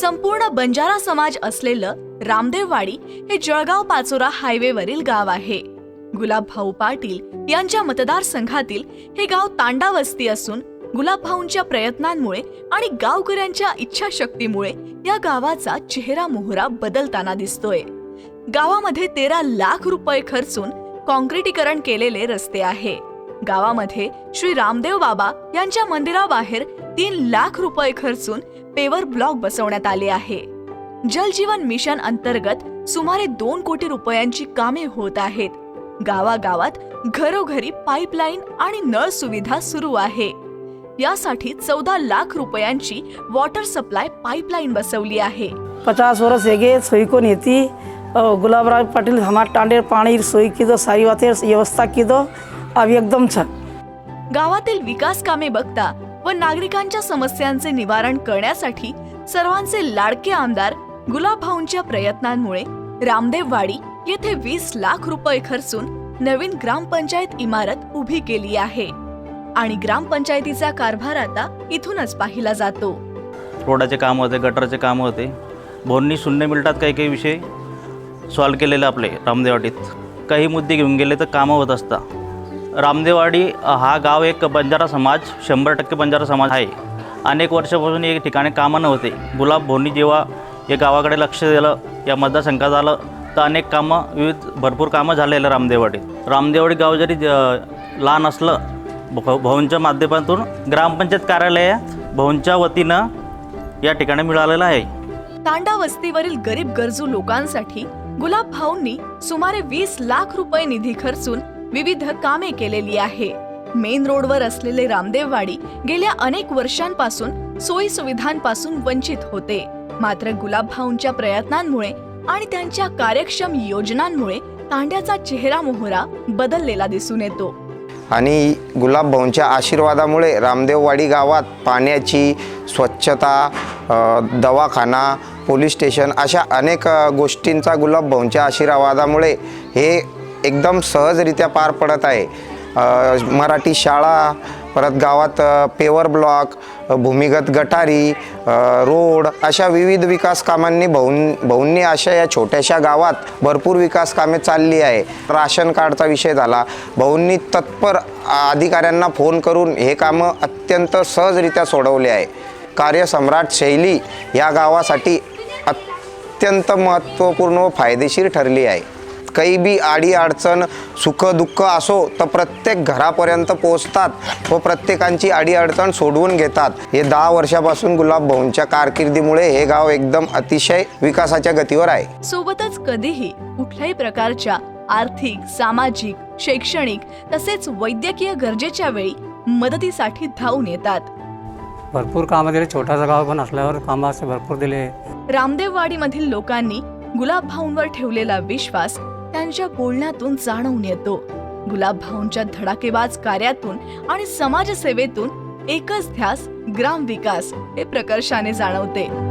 संपूर्ण बंजारा समाज असलेलं रामदेववाडी हे जळगाव पाचोरा हायवेवरील गाव आहे. गुलाबभाऊ पाटील यांच्या मतदारसंघातील हे गाव तांडा वस्ती असून गुलाबभाऊंच्या प्रयत्नांमुळे आणि गावकऱ्यांच्या इच्छाशक्तीमुळे या गावाचा चेहरा मोहरा बदलताना दिसतोय. गावामध्ये तेरा लाख रुपये खर्चून कॉन्क्रिटीकरण केलेले रस्ते आहे. गावामध्ये श्री रामदेव बाबा यांच्या मंदिराबाहेर तीन लाख रुपये खर्चून पेवर ब्लॉक बसवण्यात आले आहे. जल जीवन मिशन अंतर्गत सुमारे दोन कोटी रुपयांची कामे होत आहेत. गावागावात घरोघरी पाईपलाईन आणि नळ सुविधा सुरू आहे. यासाठी चौदा लाख रुपयांची वॉटर सप्लाय पाईपलाईन बसवली आहे. पचास वर्ष है गए सोई को नीति और गुलाबराव पाटिल हमारे टांडे पानी सोई की दो सारी बातें व्यवस्था की दो अब एकदम छ गावातील विकास कामे बघता व नागरिकांच्या समस्यांचे निवारण करण्यासाठी सर्वांचे लाडके आमदार गुलाबभाऊंच्या प्रयत्नांमुळे रामदेववाडी येथे वीस लाख रुपये खर्चून नवीन ग्रामपंचायत इमारत उभी केली आहे. आणि ग्रामपंचायतीचा कारभार आता इथूनच पाहिला जातो. रोडाचे काम होते गटरचे काम होते. भोरणी शून्य मिनिटात काही काही विषय सॉल्व केलेले आपले रामदेवाडीत काही मुद्दे घेऊन गेले तर कामं होत असतात. रामदेवाडी हा गाव एक बंजारा समाज शंभर टक्के बंजारा समाज आहे. अनेक वर्षापासून या ठिकाणी कामं नव्हते. गुलाब भोनी जेव्हा या गावाकडे लक्ष दिलं या मतदारसंघात आलं तर अनेक कामं विविध भरपूर कामं झालेलं रामदेवाडीत रामदेवाडी गाव जरी लहान असलं भ भवनच्या माध्यमातून ग्रामपंचायत कार्यालय भवनच्या वतीनं या ठिकाणी मिळालेलं आहे. तांडा वस्तीवरील गरीब गरजू लोकांसाठी गुलाब भाऊंनी सुमारे वीस लाख रुपये निधी खर्चून विविध कामे केलेली आहे. मेन रोडवर असलेले रामदेववाडी गेल्या अनेक वर्षांपासून सोयी सुविधांपासून वंचित होते. मात्र गुलाब भाऊंच्या प्रयत्नांमुळे आणि त्यांच्या कार्यक्षम योजनांमुळे तांड्याचा चेहरा मोहरा बदललेला दिसून येतो. आणि गुलाबभाऊंच्या आशीर्वादामुळे रामदेववाडी गावात पाण्याची स्वच्छता दवाखाना पोलीस स्टेशन अशा अनेक गोष्टींचा गुलाबभाऊंच्या आशीर्वादामुळे हे एकदम सहजरित्या पार पडत आहे. मराठी शाळा परत गावात पेवर ब्लॉक भूमिगत गटारी रोड अशा विविध विकास कामांनी भाऊन भाऊंनी अशा या छोट्याशा गावात भरपूर विकास कामे चालली आहे. राशन कार्डचा विषय झाला. भाऊंनी तत्पर अधिकाऱ्यांना फोन करून हे कामं अत्यंत सहजरित्या सोडवले आहे. कार्यसम्राट शैली या गावासाठी अत्यंत महत्त्वपूर्ण व फायदेशीर ठरली आहे. काही बी आडी अडचण सुख दुःख असो तर प्रत्येक घरापर्यंत पोचतात व प्रत्येकांची आडी अडचण सोडवून घेतात. हे दहा वर्षापासून गुलाब भाऊंच्या कारकिर्दीमुळे हे गाव एकदम अतिशय विकासाच्या गतीवर आहे. सोबतच कधीही कुठल्याही प्रकारच्या आर्थिक सामाजिक शैक्षणिक तसेच वैद्यकीय गरजेच्या वेळी मदतीसाठी धावून येतात. भरपूर कामं दिले छोटासा गाव पण असल्यावर कामं असे भरपूर दिले. रामदेववाडीमधील लोकांनी गुलाबभाऊंवर ठेवलेला विश्वास त्यांच्या बोलण्यातून जाणवून येतो. गुलाबभाऊंच्या धडाकेबाज कार्यातून आणि समाजसेवेतून एकच ध्यास ग्राम विकास हे प्रकर्षाने जाणवते.